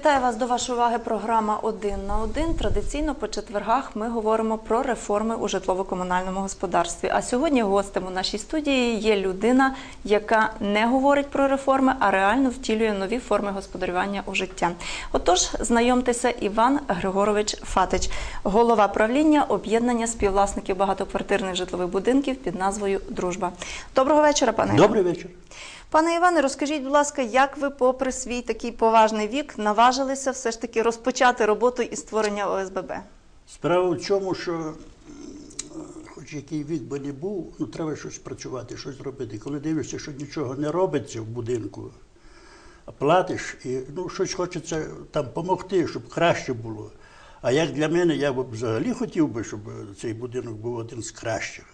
Вітаю вас до вашої уваги. Програма «Один на один». Традиційно по четвергах ми говоримо про реформи у житлово-комунальному господарстві. А сьогодні гостем у нашій студії є людина, яка не говорить про реформи, а реально втілює нові форми господарювання у життя. Отож, знайомтеся, Іван Григорович Фатич, голова правління об'єднання співвласників багатоквартирних житлових будинків під назвою Дружба. Доброго вечора, пане. Добрий вечір. Пане Іване, розкажіть, будь ласка, як ви, попри свій такий поважний вік, наважилися все ж таки розпочати роботу із створення ОСББ? Справа в чому, що хоч який вік би не був, ну треба щось працювати, щось робити. Коли дивишся, що нічого не робиться в будинку, а платиш, і ну, щось хочеться там допомогти, щоб краще було. А як для мене, я б взагалі хотів би, щоб цей будинок був один з кращих.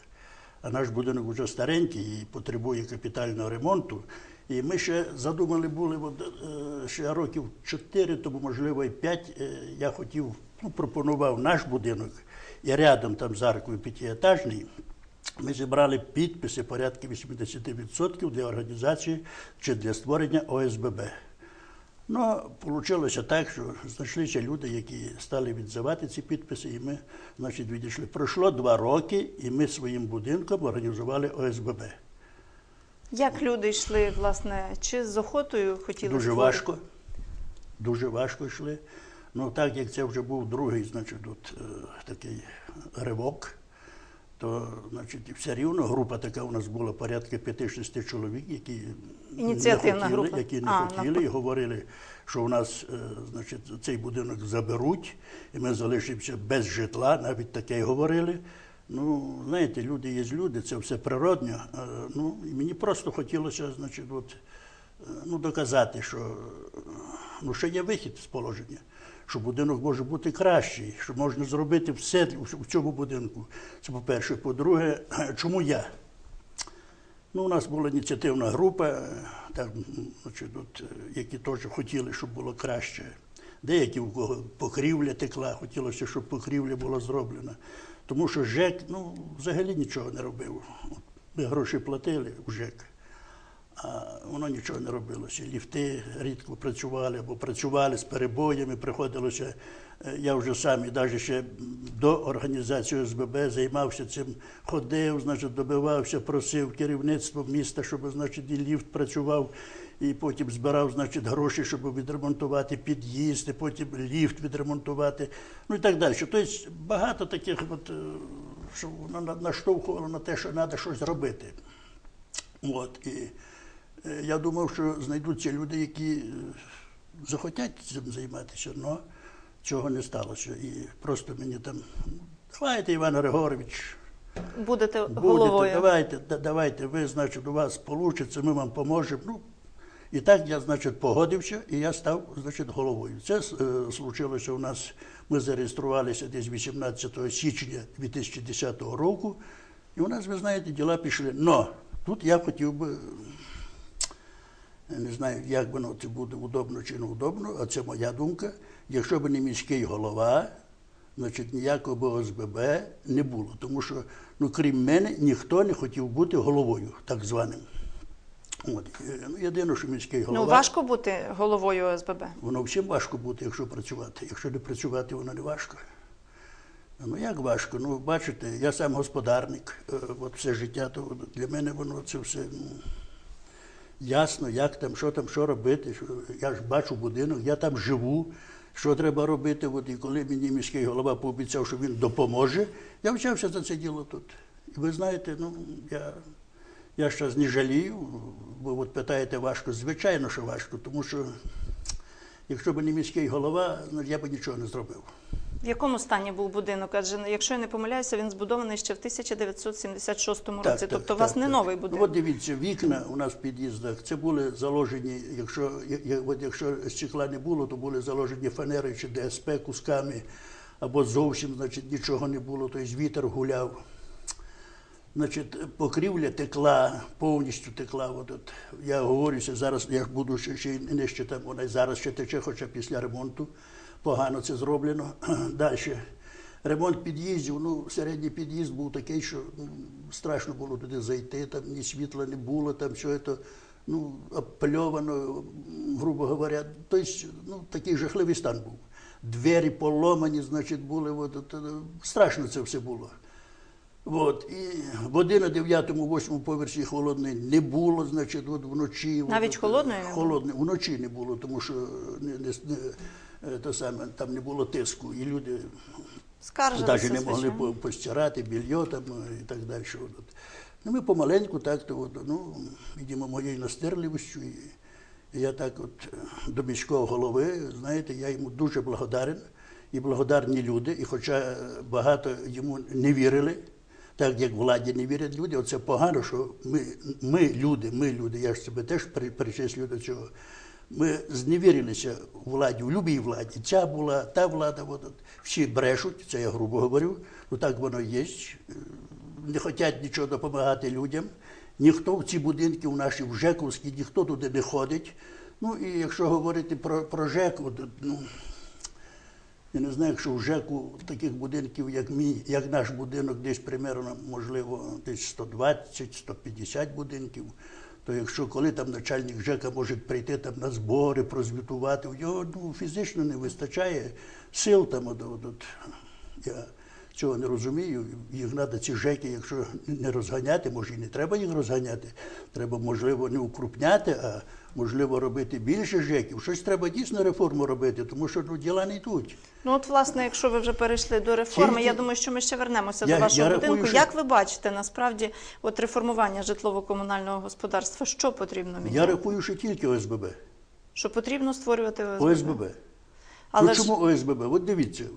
А наш будинок вже старенький і потребує капітального ремонту. І ми ще задумали були от, е, ще років 4, тому можливо і 5, Я хотів, ну, пропонував наш будинок і рядом там з аркою п'ятиетажний. Ми зібрали підписи порядка 80% для організації чи для створення ОСББ. Ну, вийшло так, що знайшлися люди, які стали відзивати ці підписи, і ми, значить, відійшли. Пройшло два роки, і ми своїм будинком організували ОСББ. Як люди йшли, власне, чи з охотою хотіли Дуже створити? важко. Дуже важко йшли. Ну, так як це вже був другий, значить, от, е, такий ривок, то значить, все рівно група така у нас була порядка 5-6 чоловік, які Ініціативна не хотіли, група. які не А, хотіли і говорили, що у нас е, значить, цей будинок заберуть, і ми залишимося без житла, навіть таке й говорили. Ну, знаєте, люди є люди, це все природньо. Е, Ну, і мені просто хотілося, значить, от, е, ну, доказати, що, е, ну, що є вихід з положення, що будинок може бути кращий, що можна зробити все в цьому будинку. Це по-перше. По-друге, чому я? Ну, у нас була ініціативна група, е, там, значить, от, е, які теж хотіли, щоб було краще. Деякі у кого покрівля текла, хотілося, щоб покрівля була зроблена. Тому що ЖЕК ну, взагалі нічого не робив. Ми гроші платили у ЖЕК, а воно нічого не робилося. Ліфти рідко працювали або працювали з перебоями, приходилося. е, Я вже сам і навіть ще до організації ОСББ займався цим, ходив, значить, добивався, просив керівництво міста, щоб значить, і ліфт працював, і потім збирав значить, гроші, щоб відремонтувати під'їзд, і потім ліфт відремонтувати, ну і так далі. Тобто багато таких, от, е, що воно на- наштовхувало на те, що треба щось робити. От, і я думав, що знайдуться люди, які е, захотять цим займатися, але цього не сталося. І просто мені там, давайте, Іван Григорович, Будете будете, головою. давайте, давайте, ви, значить, у вас вийде, ми вам поможемо. Ну, і так я, значить, погодився, і я став, значить, головою. Це е, случилося у нас, ми зареєструвалися десь 18 січня 2010 року, і у нас, ви знаєте, діла пішли. Но тут я хотів би, я не знаю, як воно це буде удобно чи не удобно, а це моя думка. Якщо б не міський голова, значить ніякого ОСББ не було. Тому що, ну, крім мене, ніхто не хотів бути головою, так званим. От. Ну, єдине, що міський голова. Ну, важко бути головою ОСББ. Воно всім важко бути, якщо працювати. Якщо не працювати, воно не важко. Ну як важко? Ну, бачите, я сам господарник, е, от все життя, то для мене воно це все ну, ясно, як там, що там, що робити. Я ж бачу будинок, я там живу, що треба робити. От, і коли мені міський голова пообіцяв, що він допоможе, я взявся за це діло тут. І ви знаєте, ну, я, я зараз не жалію, бо от питаєте важко, звичайно, що важко, тому що якщо б не міський голова, ну, я б нічого не зробив. В якому стані був будинок? Адже, якщо я не помиляюся, він збудований ще в 1976 році. тобто у вас не новий Ну, будинок. от дивіться, вікна у нас в під'їздах, це були заложені, якщо, от якщо стекла не було, то були заложені фанери чи ДСП кусками, або зовсім значить, нічого не було, тобто вітер гуляв. Значить, покрівля текла, повністю текла. От, от. Я говорюся, зараз я буду ще, ще й нижче там, вона зараз ще тече, хоча після ремонту погано це зроблено. Далі. Ремонт під'їздів, ну, середній під'їзд був такий, що ну, страшно було туди зайти, там ні світла не було, там все це ну, обпальовано, грубо говоря. Тобто, ну, такий жахливий стан був. Двері поломані, значить, були. От, от, от, страшно це все було. От, і води на 9-8 поверсі холодної не було, значить, от вночі. Навіть от, холодної? Холодної, вночі не було, тому що не, не, не, е, то саме, там не було тиску, і люди навіть не могли звичайно. постирати більйо там е, і так далі. От. Ну, ми помаленьку так, то, от, ну, видимо, моєю настирливістю. І, і я так от е, до міського голови, знаєте, я йому дуже благодарен. І благодарні люди, і хоча е, багато йому не вірили, так як владі не вірять люди, оце погано, що ми, ми люди, ми люди, я ж себе теж при- причислюю до цього. Ми зневірилися у владі, у любій владі. Ця була, та влада, от, всі брешуть, це я грубо говорю, ну так воно є. Е, Не хочуть нічого допомагати людям. Ніхто в ці будинки, у наші в Жековські, ніхто туди не ходить. Ну і якщо говорити про, про ЖЕК, от, от, ну, я не знаю, якщо в ЖЕКу таких будинків, як мій, як наш будинок, десь примерно, можливо, десь 120-150 будинків, то якщо коли там начальник ЖЕКа може прийти там на збори, прозвітувати, у нього ну, фізично не вистачає сил там. От, от, от. Я цього не розумію. Їх треба ці ЖЕКи, якщо не розганяти, може і не треба їх розганяти. Треба, можливо, не укрупняти, а можливо робити більше ЖЕКів. Щось треба дійсно реформу робити, тому що ну, діла не йдуть. Ну от, власне, якщо ви вже перейшли до реформи, я думаю, що ми ще вернемося Я- до вашого я рахую, будинку. що- Як ви бачите, насправді, от реформування житлово-комунального господарства, що потрібно міняти? Я рахую, що тільки ОСББ. Що потрібно створювати ОСББ? ОСББ. Але ну, ж- чому ОСББ? От дивіться, е,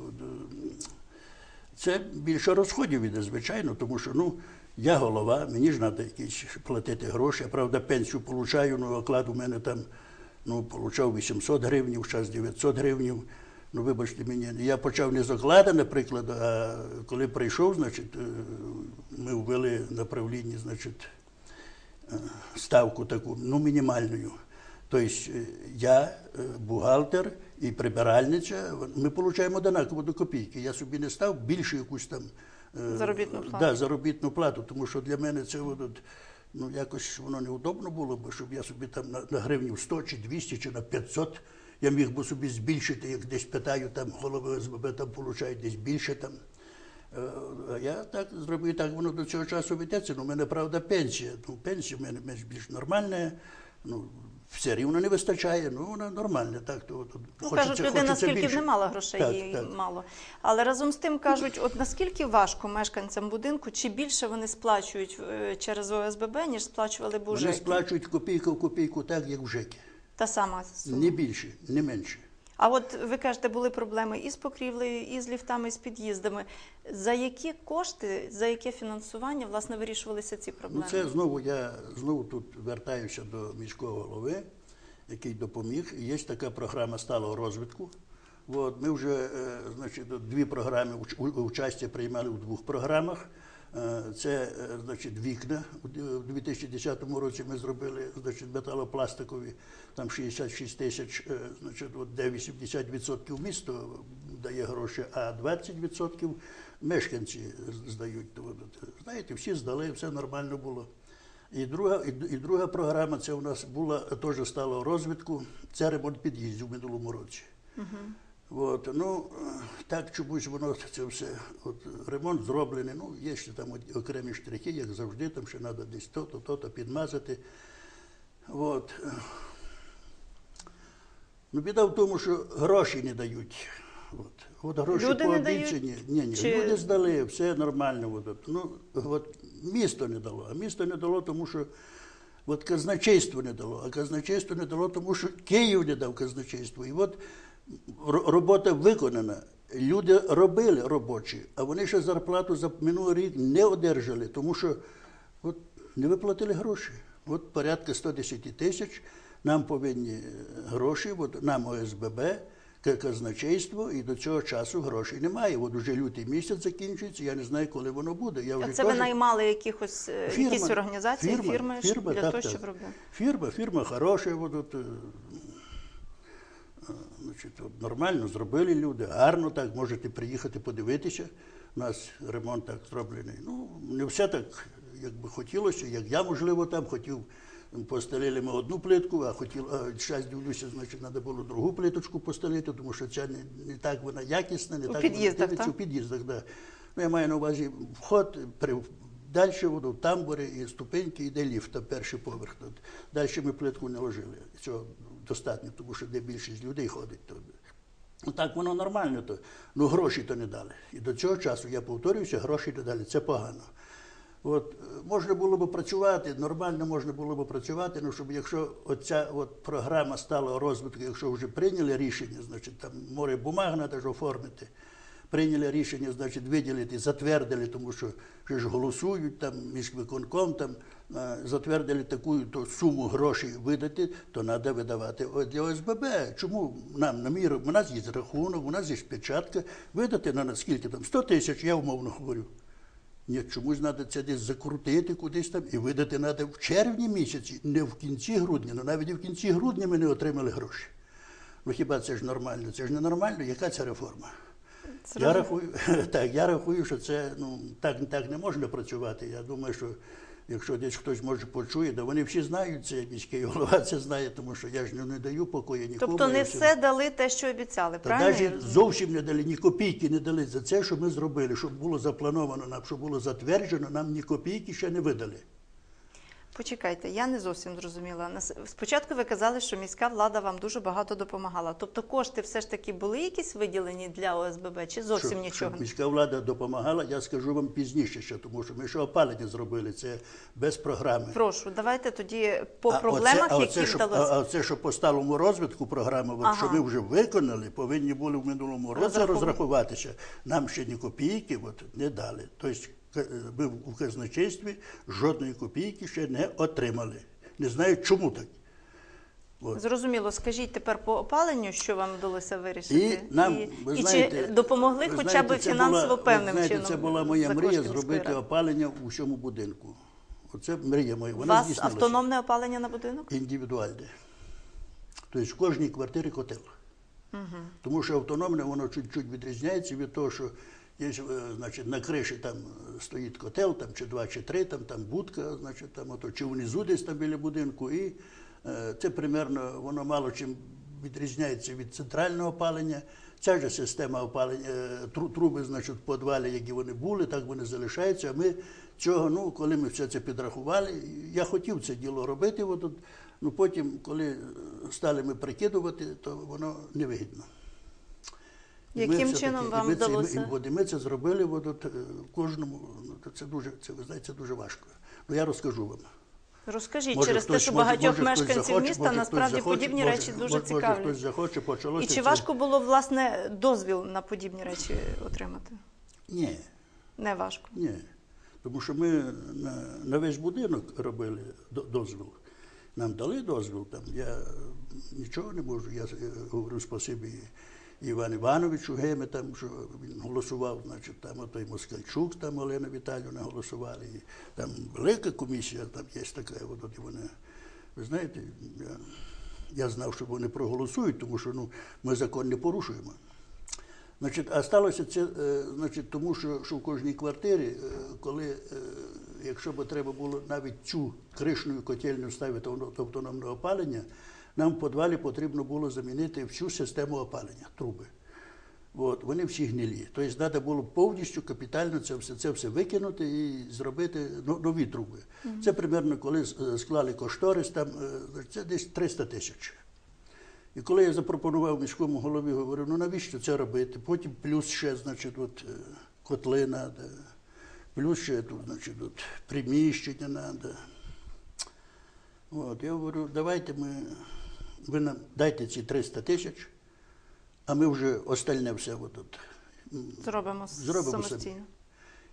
це більше розходів іде, звичайно, тому що ну, я голова, мені ж треба якісь платити гроші. Я, правда, пенсію получаю, ну оклад у мене там ну, получав 800 гривень, зараз 900 гривень. Ну, вибачте мені, я почав не з окладу, наприклад, а коли прийшов, значить, е, ми ввели на правлінні, значить, е, ставку таку, ну, мінімальну. Тобто е, я, бухгалтер і прибиральниця, ми отримуємо однаково до копійки. Я собі не став більше якусь там Заробітну плату. Да, заробітну плату, тому що для мене це ну, якось воно неудобно було, бо щоб я собі там на, на гривню 100 чи 200 чи на 500, я міг би собі збільшити, як десь питаю, там голови ОСББ там получають десь більше там. Е, А я так зробив, так воно до цього часу ведеться. Ну, у мене, правда, пенсія. Ну, пенсія в мене більш нормальна. Ну, все рівно не вистачає, ну вона нормальна. Так, то, то, Ну, хочеться- кажуть, людина скільки б не мала грошей, Так, їй так. мало. Але разом з тим кажуть, от наскільки важко мешканцям будинку, чи більше вони сплачують е, через ОСББ, ніж сплачували б у Вони сплачують копійку в копійку так, як в ЖЕКі. Та сама сума. Не більше, не менше. А от ви кажете, були проблеми і з покрівлею, і з ліфтами, і з під'їздами. За які кошти, за яке фінансування власне вирішувалися ці Ну, проблеми? це знову я знову тут вертаюся до міського голови, який допоміг. Є така програма сталого розвитку. От, ми вже е, значить, дві програми участі приймали у двох програмах. Е, Це е, значить, вікна. У д- У 2010 році ми зробили значить, металопластикові, там 66 тисяч, е, значить, от, де 80% місто дає гроші, а 20% мешканці здають. Знаєте, всі здали, все нормально було. І друга, і, друга програма це у нас була теж стала розвитку. Це ремонт під'їздів в минулому році. От, ну, так чомусь воно це все. От, ремонт зроблений. Ну, є ще там окремі штрихи, як завжди, там ще треба десь то-то, то-то підмазати. От. Ну, біда в тому, що гроші не дають. От, от гроші Люди не дають? пообіцяні. Ні, ні, Чи- люди здали, все нормально. От, от. Ну, от, місто не дало. А місто не дало, тому що от казначейство не дало. А казначейство не дало, тому що Київ не дав казначейство. І от робота виконана. Люди робили робочі, а вони ще зарплату за минулий рік не одержали, тому що от, не виплатили гроші. От порядка 110 тисяч нам повинні е, гроші, от нам ОСББ, ка- казначейство, і до цього часу грошей немає. От уже лютий місяць закінчується, я не знаю, коли воно буде. Я А вже це ви наймали якихось е, Фірма, якісь організації, фірма, фірми фірма, для так, того, так. щоб робити? Фірма, фірма хороша, от, от, е, значить, от, нормально зробили люди, гарно так, можете приїхати подивитися. У нас ремонт так зроблений. Ну, не все так, як би хотілося, як я, можливо, там хотів Постелили ми одну плитку, а хотів, а зараз дивлюся, значить, треба було другу плиточку постелити, тому що ця не, не так вона якісна, не У так вона дивиться. так? У під'їздах, да. Ну, я маю на увазі вход, при, далі воно тамбури і ступеньки, йде ліфт, там перший поверх. Далі ми плитку не ложили. Цього достатньо, тому що де більшість людей ходить. То, так воно нормально, то. ну гроші то не дали. І до цього часу, я повторююся, гроші не дали. Це погано. От, можна було б працювати, нормально можна було б працювати, ну щоб якщо оця от програма стала розвитку, якщо вже прийняли рішення, значить там море бумаг треба оформити. Прийняли рішення, значить, виділити, затвердили, тому що ж голосують там міськвиконком, там е, затвердили таку то суму грошей видати, то треба видавати для ОСББ. Чому нам на міру, у нас є рахунок, у нас є печатка, видати на скільки там 100 тисяч, я умовно говорю. Ні, чомусь треба це десь закрутити кудись там і видати треба в червні місяці, не в кінці грудня. Ну навіть і в кінці грудня ми не отримали гроші. Ну хіба це ж нормально? Це ж не нормально. Яка це реформа? Я рахую, так, я рахую, що це ну так, так не можна працювати. Я думаю, що якщо десь хтось може почує, да вони всі знають це, міський голова це знає, тому що я ж не, даю покою нікому. Тобто не все дали те, що обіцяли, та правильно? навіть зовсім не дали, ні копійки не дали за це, що ми зробили, щоб було заплановано нам, щоб було затверджено, нам ні копійки ще не видали. Почекайте, я не зовсім зрозуміла. Спочатку ви казали, що міська влада вам дуже багато допомагала. Тобто кошти все ж таки були якісь виділені для ОСББ, чи зовсім Щоб- нічого? Щоб міська влада допомагала, я скажу вам пізніше ще, тому що ми ще опалення зробили, це без програми. Прошу, давайте тоді по А проблемах, оце, а які оце, що, вдалося. а, а це, що по сталому розвитку програми, от, що ми вже виконали, повинні були в минулому році розрахуватися. Нам ще ні копійки от, не дали. Тобто ми у казначействі жодної копійки ще не отримали. Не знаю, чому так. От. Зрозуміло, скажіть тепер по опаленню, що вам вдалося вирішити? І нам, і, ви і чи допомогли ви хоча б фінансово була, певним ви знаєте, чином? Це була моя мрія зробити опалення у всьому будинку. Оце мрія моя. У вас здійснилася. автономне опалення на будинок? індивідуальне. Тобто в кожній квартирі котел. Тому що автономне воно чуть-чуть відрізняється від того, що є, е, значить, на криші там стоїть котел, там, чи два, чи три, там, там будка, значить, там, ото, чи внизу десь там біля будинку. І е, це примерно воно мало чим відрізняється від центрального опалення. Ця ж система опалення, е, тру- труби, значить, в підвалі, які вони були, так вони залишаються. А ми цього, ну, коли ми все це підрахували, я хотів це діло робити. От, ну, потім, коли е, стали ми прикидувати, то воно невигідно. Яким чином вам і ми- вдалося? і ми це зробили от, е, кожному. Ну, це дуже, це, ви знаєте, це дуже важко. Ну я розкажу вам. Розкажіть Може, через те, що може- багатьох може, мешканців захоче, міста може, насправді захоче, подібні може, речі дуже може, Може, цікавлять. хтось захоче, почалося. І чи це- важко було власне дозвіл на подібні речі отримати? Ні, Не важко. ні. Тому що ми на, на весь будинок робили дозвіл. Нам дали дозвіл, там я нічого не можу. Я е, говорю спасибі Івану Івановичу Геме, там, що він голосував, значить, там отой Москальчук, там Олена Віталіївна голосували. І там велика комісія, там є така, от, от і вони. Ви знаєте, я, я знав, що вони проголосують, тому що ну, ми закон не порушуємо. Значить, а сталося це е, значить, тому, що, що в кожній квартирі, е, коли, е, якщо б треба було навіть цю кришну котельню ставити в автономне опалення, нам в підвалі потрібно було замінити всю систему опалення, труби. От, вони всі гнилі. Тобто треба було повністю капітально це все, це все викинути і зробити нові труби. Це примерно коли е, склали кошторис, там, е, це десь 300 тисяч. І коли я запропонував міському голові, говорю, ну навіщо це робити? Потім плюс ще, значить, от, е, котлина, да, плюс ще тут, значить, от, приміщення треба. От, я говорю, давайте ми, ви нам дайте ці 300 тисяч, а ми вже остальне все от, от, Зробимо, Зробимо самостійно.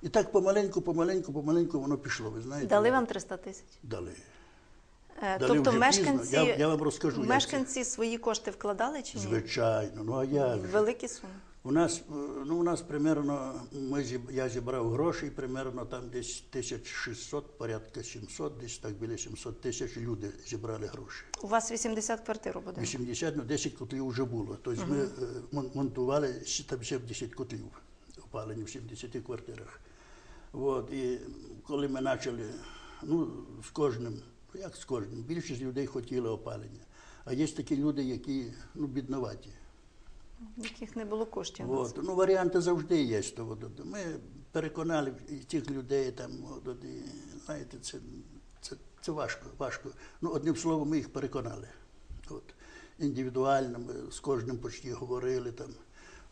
І так помаленьку, помаленьку, помаленьку воно пішло, ви знаєте. Дали вам 300 тисяч? Дали. Е, Дали тобто вже мешканці, пізно. Я- я вам розкажу, мешканці свої кошти вкладали чи ні? Звичайно, ну а же? Великі суми. У нас, ну, у нас примерно, ми, я зібрав грошей, примерно там десь 1600, порядка 700, десь так біля 700 тисяч люди зібрали гроші. У вас 80 квартир у будинку. 80, ну 10 котлів вже було. Тобто ми е, мон- монтували ще там 70 котлів опалені в 70 квартирах. От, і коли ми почали, ну, з кожним, як з кожним. Більшість людей хотіли опалення. А є такі люди, які ну, бідноваті. Яких не було коштів. От. Ну, варіанти завжди є. От. Ми переконали і цих людей, там, от, от, і, знаєте, це, це, це важко, важко. Ну, одним словом, ми їх переконали. От. Індивідуально, ми з кожним почти говорили там.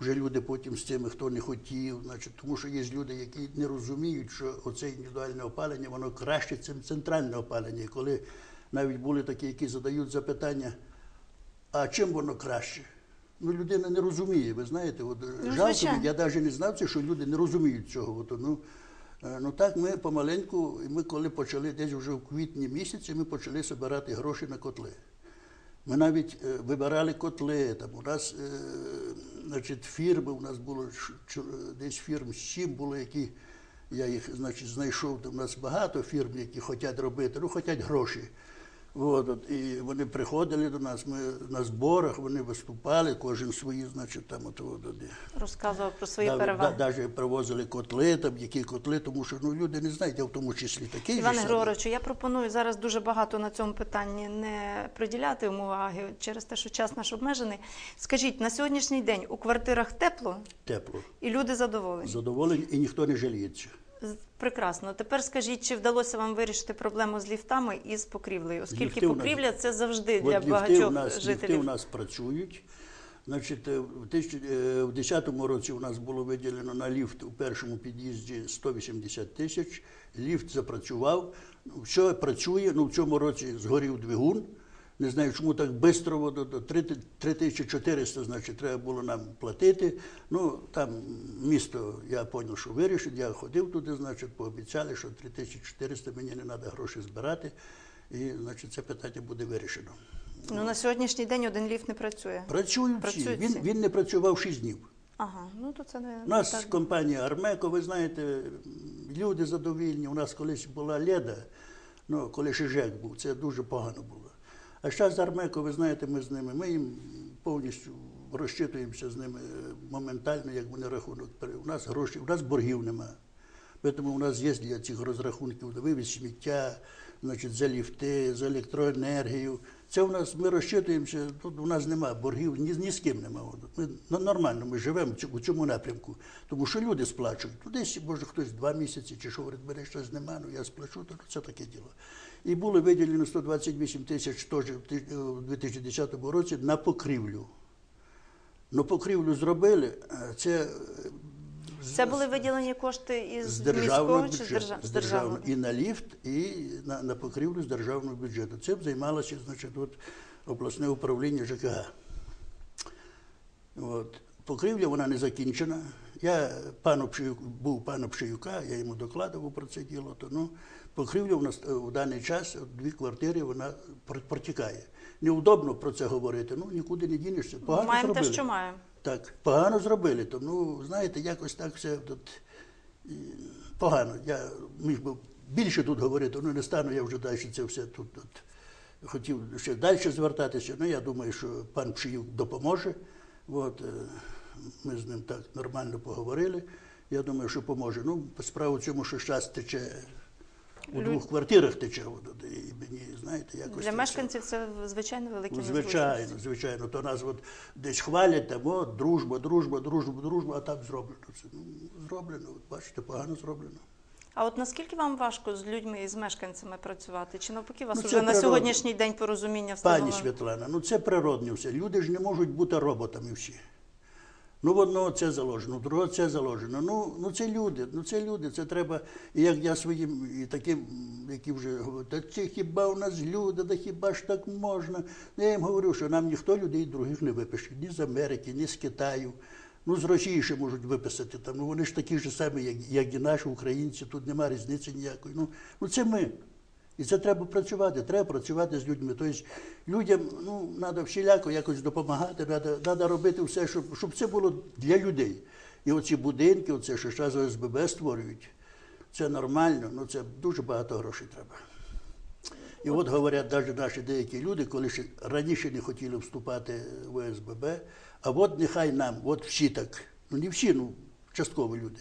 Вже люди потім з цими, хто не хотів, значить, тому що є люди, які не розуміють, що оце індивідуальне опалення, воно краще, ніж центральне опалення. І коли навіть були такі, які задають запитання, а чим воно краще? Ну, людина не розуміє, ви знаєте, от, Ну, жалко, я навіть не знав це, що люди не розуміють цього. От, ну, е, ну так ми помаленьку, ми коли почали десь вже в квітні місяці, ми почали збирати гроші на котли. Ми навіть е, вибирали котли. Там у нас е, значить, фірми, у нас було десь фірм сім було, які я їх значить, знайшов. Там у нас багато фірм, які хочуть робити, ну хочуть гроші. От, от, і вони приходили до нас, ми на зборах, вони виступали, кожен свої, значить, там от, от, от, Розказував про свої да, переваги. да, навіть привозили котли, там, які котли, тому що ну, люди не знають, я в тому числі такий. Іване. Григоровичу, я пропоную зараз дуже багато на цьому питанні не приділяти уваги через те, що час наш обмежений. Скажіть, на сьогоднішній день у квартирах тепло Тепло. і люди задоволені? Задоволені і ніхто не жаліється. Прекрасно. Тепер скажіть, чи вдалося вам вирішити проблему з ліфтами і з покрівлею, оскільки Ліфти у нас- покрівля це завжди От для ліфти багатьох у нас, ліфти жителів. у нас працюють. Значить, е, в 2010 році у нас було виділено на ліфт у першому під'їзді 180 тисяч. Ліфт запрацював. Ну, Все працює. Ну, в цьому році згорів двигун. Не знаю, чому так швидко, 3 3400, значить, треба було нам платити. Ну, там місто, я зрозумів, що вирішить. Я ходив туди, значить, пообіцяли, що 3400 мені не треба гроші збирати. І, значить, це питання буде вирішено. Ну на сьогоднішній день один ліфт не працює. Працюють всі. Він, він не працював 6 днів. Ага, ну то це не У нас так. компанія Армеко, ви знаєте, люди задовільні. У нас колись була Леда, ну, коли ще ЖЕК був, це дуже погано було. А зараз Армеко, ви знаєте, ми з ними, ми їм повністю розчитуємося з ними моментально, як вони рахунок. У нас грошей, у нас боргів немає. Тому у нас є для цих розрахунків вивіз сміття, значить, за ліфти, за електроенергію. Це у нас ми розчитуємося, тут у нас немає боргів, ні, ні з ким немає. Ми ну, нормально ми живемо у цьому напрямку, тому що люди сплачують. Ну, десь, може, хтось два місяці чи що говорить, мене щось немає, ну я сплачу, то це таке діло. І було виділено 128 тисяч теж в у 2010 році на покрівлю. Ну, покрівлю зробили, це е, Це були виділені кошти із з державного міського чи з, бюджету, з з державного? і на ліфт, і на, на покрівлю з державного бюджету. Цим займалося значить, от, обласне управління ЖКГ. От. Покрівля вона не закінчена. Я пану Пшиюк, був пану Пшиюка, я йому докладував про це діло. То, ну, покрівля у нас е, в даний час, дві квартири, вона протікає. Неудобно про це говорити, ну нікуди не дінешся. Погано Маємо те, що маємо. Так, погано зробили. То, ну, знаєте, якось так все тут погано. Я міг би більше тут говорити, ну не стану я вже далі це все тут. тут. Хотів ще далі звертатися, ну я думаю, що пан Пшиюк допоможе. От, е, ми з ним так нормально поговорили. Я думаю, що поможе. Ну, справа в цьому, що час тече у Люд- двох квартирах тече. От, і мені, знаєте, якось Для мешканців це звичайно великі Ну, незручності. Звичайно, звичайно. То нас от десь хвалять, там, о, дружба, дружба, дружба, дружба, а так зроблено. Це, ну, зроблено, от бачите, погано зроблено. А от наскільки вам важко з людьми і з мешканцями працювати? Чи навпаки, вас Ну, вже на сьогоднішній день порозуміння Пані? Світлана, ну це природне все. Люди ж не можуть бути роботами всі. Ну, в одного це заложено, в другого це заложено. Ну, ну це люди, ну це люди, це треба. І як я своїм, і таким, які вже говорять, та це хіба у нас люди, та хіба ж так можна? Ну, я їм говорю, що нам ніхто людей других не випише, ні з Америки, ні з Китаю. Ну, з Росії ще можуть виписати. Там, ну, вони ж такі ж самі, як, як і наші українці, тут немає різниці ніякої. Ну, ну це ми. І це треба працювати, треба працювати з людьми. Тобто людям ну, треба всіляко якось допомагати, треба, робити все, щоб, щоб це було для людей. І оці будинки, оце, що зараз ОСББ створюють, це нормально, ну це дуже багато грошей треба. І от говорять навіть наші деякі люди, коли ще раніше не хотіли вступати в ОСББ, а от нехай нам, от всі так, ну не всі, ну частково люди.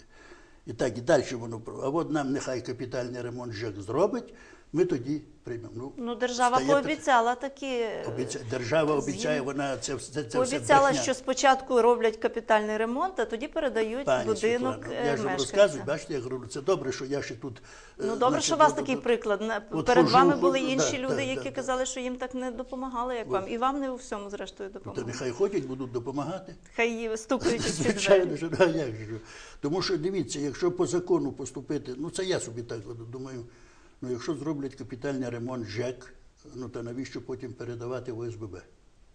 І так і далі воно. А от нам нехай капітальний ремонт ЖЕК зробить, ми тоді приймемо. Ну, Ну, держава стає пообіцяла такі. Обіця... Держава обіцяє, вона це, це, це все Пообіцяла, брехня. що спочатку роблять капітальний ремонт, а тоді передають Пані будинок Світлано, е, я ж вам розказую, бачите, я говорю, це добре, що я ще тут. е, Ну добре, значить, що у вас такий приклад. От Перед хожу, вами були інші да, люди, да, які да, казали, що їм так не допомагали, як вам. І вам не у всьому, зрештою, Та допомагали. нехай ходять, будуть допомагати. Хай стукають у ці Звичайно, а як же. Тому що дивіться, якщо по закону поступити, ну це я собі так думаю, ну якщо зроблять капітальний ремонт ЖЕК, ну то навіщо потім передавати в ОСББ?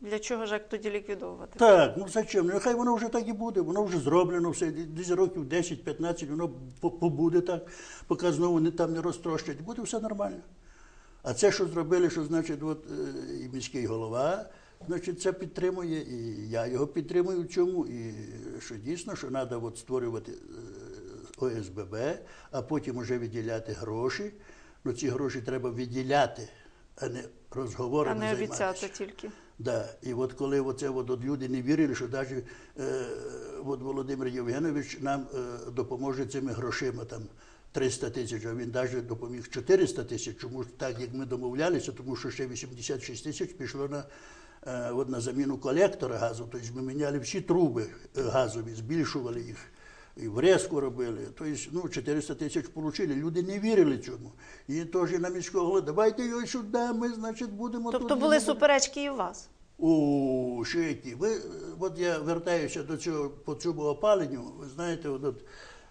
Для чого ж як тоді ліквідовувати? Так, ну зачем? Ну, Нехай воно вже так і буде, воно вже зроблено, все, десь років 10-15, воно побуде так, поки знову не там не розтрощать, буде все нормально. А це, що зробили, що значить, от е, і міський голова, значить, це підтримує, і я його підтримую в цьому, і що дійсно, що треба от створювати е, ОСББ, а потім вже виділяти гроші. Ну, ці гроші треба виділяти, а не А розговорами не займатися. обіцяти тільки. Да. І от коли оце от, от люди не вірили, що навіть е, от Володимир Євгенович нам е, допоможе цими грошима там 300 тисяч, а він навіть допоміг 400 тисяч. Чому ж так, як ми домовлялися, тому що ще 86 тисяч пішло на, е, от, на заміну колектора газу. Тобто ми міняли всі труби е, газові, збільшували їх. І врезку робили. Тобто, ну, 400 тисяч отримали. Люди не вірили цьому. І теж на міського голову, давайте його сюди, ми, значить, будемо Тобто тут, були суперечки і у вас. У ще які. Ви, от я вертаюся до цього по цьому опаленню. Ви знаєте, от, от,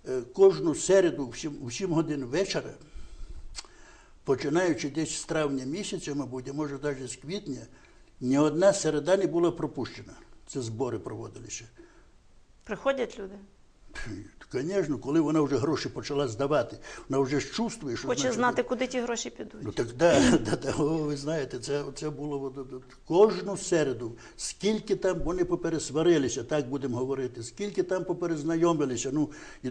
е, кожну середу в 7, в 7 годин вечора, починаючи десь з травня місяця, мабуть, а може навіть з квітня, ні одна середа не була пропущена. Це збори проводилися. Приходять люди. Звісно, коли вона вже гроші почала здавати, вона вже ж чувствує, що Хоче значить, знати, куди ті гроші Ну підуть. так да, да, да, о, ви знаєте, це, це було кожну середу. Скільки там вони попересварилися, так будемо говорити, скільки там поперезнайомилися. Ну і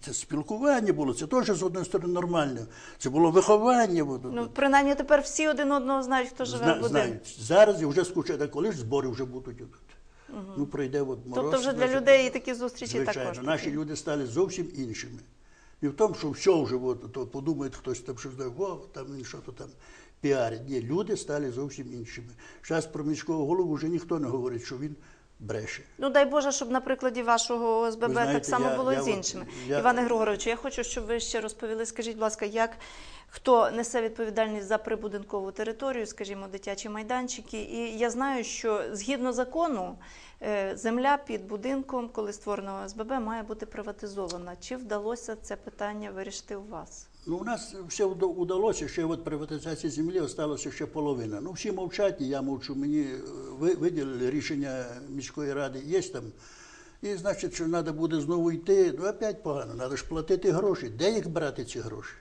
це спілкування було, це теж з однієї сторони нормально. Це було виховання. Ну, принаймні тепер всі один одного знають, хто живе в будинку. знають. Зараз я вже скучаю, коли ж збори вже будуть. Ну пройде от мороз. Тобто вже для людей і такі зустрічі Звичайно, також. наші люди стали зовсім іншими. Не в тому, що все вже от, то подумає хтось там, що о, там він що то там піарить. Ні, люди стали зовсім іншими. Зараз про міського голову вже ніхто не говорить, що він бреше. Ну дай Боже, щоб на прикладі вашого ОСББ знаєте, так само я- було я і з іншими. я- Іване Григоровичу, я хочу, щоб ви ще розповіли. Скажіть, будь ласка, як хто несе відповідальність за прибудинкову територію, скажімо, дитячі майданчики? І я знаю, що згідно закону е, земля під будинком, коли створено ОСББ, має бути приватизована. Чи вдалося це питання вирішити у вас? Ну, у нас все вда- удалося, ще от приватизації землі залишилося ще половина. Ну, всі мовчать, я мовчу. Мені е, виділили рішення міської ради, є там. І значить, що треба буде знову йти, ну опять погано, треба ж платити гроші. Де їх брати ці гроші?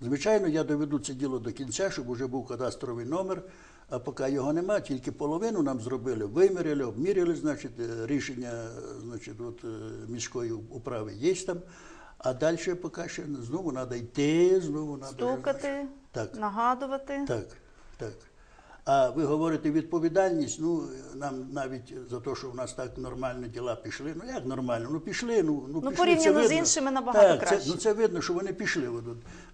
Звичайно, я доведу це діло до кінця, щоб вже був кадастровий номер, а поки його нема, тільки половину нам зробили, виміряли, обміряли, значить, е, рішення е, значить, от, міської управи є там. А далі поки ще знову треба йти, знову треба. Стукати, Так. нагадувати. Так, так. А ви говорите відповідальність, ну нам навіть за те, що в нас так нормально діла пішли. Ну як нормально? Ну пішли, ну, ну, пішли, порівняно це з іншими набагато так, краще. Це, ну це видно, що вони пішли.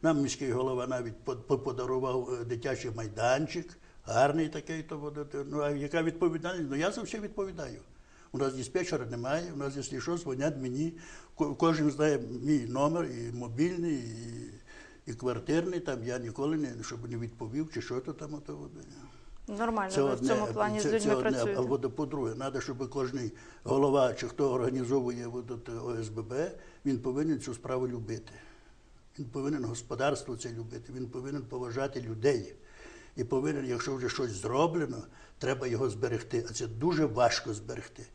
Нам міський голова навіть по- по- подарував е, дитячий майданчик, гарний такий, то ну а яка відповідальність? Ну я за все відповідаю. У нас диспетчера немає, у нас, якщо що, дзвонять мені. Кожен знає мій номер, і мобільний, і, і квартирний. Там я ніколи не щоб не відповів, чи що то там. Ото, от. Нормально, ви в цьому плані з людьми одне. працюєте. А по-друге, треба, щоб кожен голова чи хто організовує ОСББ, він повинен цю справу любити. Він повинен господарство це любити, він повинен поважати людей. І повинен, якщо вже щось зроблено, треба його зберегти. А це дуже важко зберегти.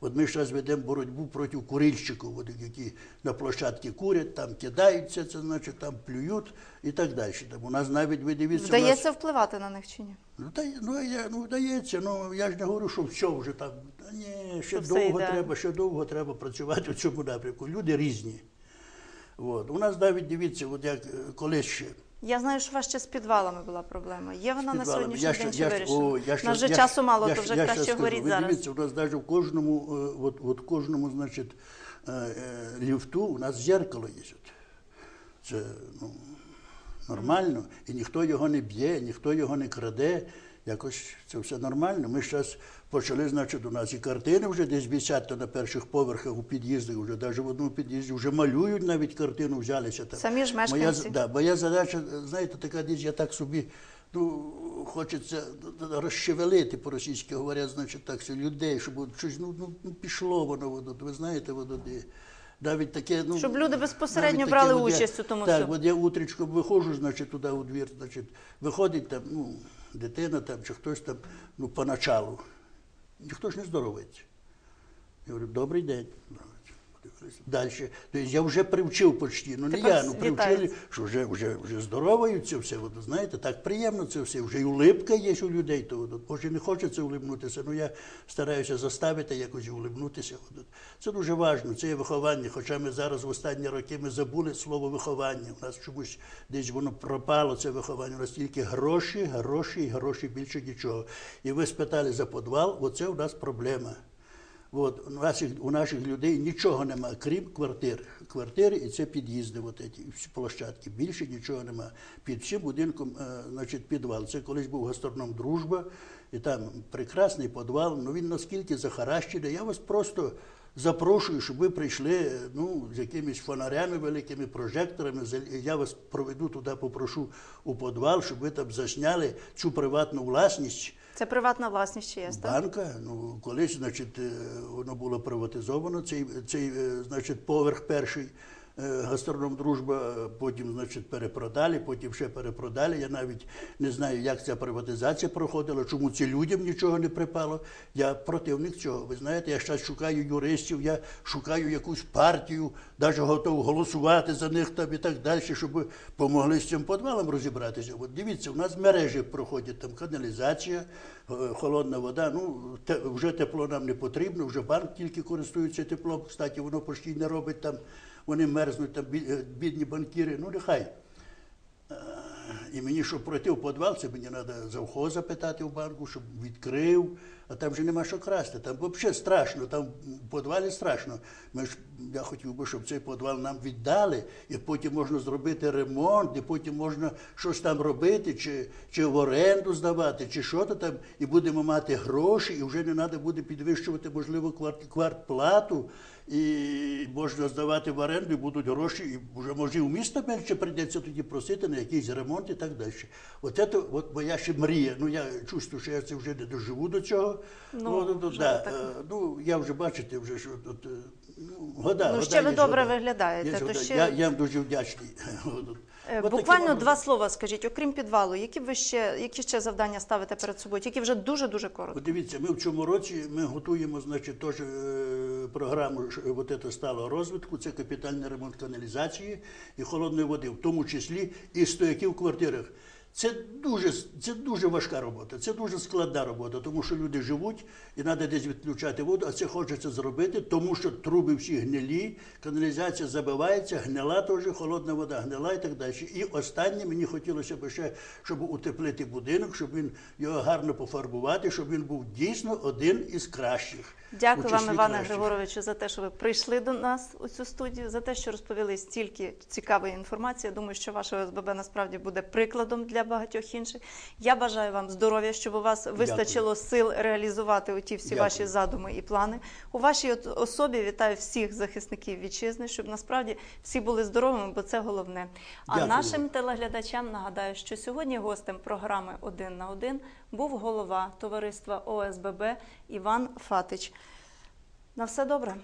От ми зараз ведемо боротьбу проти курильщиків, от, які на площадці курять, там кидаються, це значить там плюють і так далі. Там у нас навіть ви дивіться, у нас- Вдається впливати на них чи ні? Ну, та, ну, я, ну, вдається, ну я ж не говорю, що все вже там. Та ні, ще Що довго треба, ще довго треба працювати у цьому напрямку. Люди різні. От. У нас навіть дивіться, от як е, колись ще. Я знаю, що у вас ще з підвалами була проблема. Є вона на сьогоднішній день ще- чи вирішена? У Нас вже часу мало, то вже краще горіть зараз. Дивіться, у нас навіть в кожному, е, от, от кожному, значить, е, е, ліфту у нас зеркало є. Це, ну, нормально, і ніхто його не б'є, ніхто його не краде. Якось це все нормально. Ми зараз почали, значить, у нас і картини вже десь висять то на перших поверхах у під'їздах, вже навіть в одному під'їзді вже малюють навіть картину, взялися там. Самі ж Моя, да, моя задача, знаєте, така десь я так собі, ну, хочеться розшевелити, по-російськи говорять, значить, так, людей, щоб щось, ну, ну, ну, пішло воно, воно, ви знаєте, воно де. Навіть таке, ну, Щоб люди безпосередньо брали таке, от я- участь у тому Так, всьому. от я утречком виходжу, значить, туди у двір, значить, виходить там, ну, дитина там, чи хтось там, ну, поначалу. Ніхто ж не здоровиться. Я говорю, добрий день. Далі. Тобто я вже привчив почти. Ну не Тепер я, ну привчили, що вже, вже, вже здороваються все. От, знаєте, так приємно це все. Вже і улипка є у людей. То, от, може не хочеться улибнутися, але я стараюся заставити якось улибнутися. От. Це дуже важливо, це є виховання. Хоча ми зараз в останні роки ми забули слово виховання. У нас чомусь десь воно пропало, це виховання. У нас тільки гроші, гроші і гроші більше нічого. І ви спитали за підвал, оце у нас проблема. От, у, наших, у наших людей нічого нема, крім квартир. Квартири і це під'їзди, от ці, всі площадки. Більше нічого нема. Під всім будинком, е, значить, підвал. Це колись був гастроном Дружба, і там прекрасний підвал. Ну він наскільки захаращений. Я вас просто запрошую, щоб ви прийшли е, ну, з якимись фонарями великими, прожекторами. Я вас проведу туди, попрошу у підвал, щоб ви там засняли цю приватну власність. Це приватна власність чи є, так? Банка, ну колись, значить, е, воно було приватизовано, цей, цей е, значить, поверх перший гастроном дружба, е, потім, значить, перепродали, потім ще перепродали. Я навіть не знаю, як ця приватизація проходила, чому це людям нічого не припало. Я противник цього. Ви знаєте, я зараз шукаю юристів, я шукаю якусь партію, навіть готов голосувати за них там і так далі, щоб помогли з цим підвалом розібратися. От дивіться, у нас мережі проходять там каналізація, е, холодна вода. Ну те, вже тепло нам не потрібно, вже банк тільки користується теплом. Кстати, воно почти не робить там. Вони мерзнуть там е, бідні банкіри. Ну нехай. І мені, щоб пройти в підвал, це мені треба завхоза питати в банку, щоб відкрив, а там вже нема що красти. Там взагалі страшно, там в підвалі страшно. Ми ж, я хотів би, щоб цей підвал нам віддали, і потім можна зробити ремонт, і потім можна щось там робити, чи, чи в оренду здавати, чи що то там, і будемо мати гроші, і вже не треба буде підвищувати, можливо, кварт, квартплату, і можна здавати в оренду, і будуть гроші, і вже може і в місто менше прийдеться тоді просити на якийсь ремонт і так далі. От це от моя ще мрія. Ну я чувствую, що я це вже не доживу до цього. Ну, ну, ну, да, так. е, ну я вже бачите, вже що от, е, ну, года. Ну, года ще ви добре года. виглядаєте, то ще- Я, я вам дуже вдячний. От, от. Е, такі Буквально два слова скажіть, окрім підвалу, які б ви ще, які ще завдання ставите перед собою, тільки вже дуже-дуже коротко. Дивіться, ми в цьому році ми готуємо, значить, теж е, програму вот это сталого розвитку. Це капітальний ремонт каналізації і холодної води, в тому числі і стояків в квартирах. Це дуже, це дуже важка робота, це дуже складна робота, тому що люди живуть і треба десь відключати воду, а це хочеться зробити, тому що труби всі гнилі, каналізація забивається, гнила теж, холодна вода гнила і так далі. І останнє мені хотілося б ще, щоб утеплити будинок, щоб він його гарно пофарбувати, щоб він був дійсно один із кращих. Дякую вам, Іване кращих. Григоровичу, за те, що ви прийшли до нас у цю студію, за те, що розповіли стільки цікавої інформації. Я думаю, що ваше ОСББ насправді буде прикладом для багатьох інших. Я бажаю вам здоров'я, щоб у вас вистачило сил реалізувати оті всі Дякую. ваші задуми і плани. У вашій особі вітаю всіх захисників вітчизни, щоб насправді всі були здоровими, бо це головне. А Дякую. нашим телеглядачам нагадаю, що сьогодні гостем програми Один на один був голова товариства ОСББ Іван Фатич. На все добре.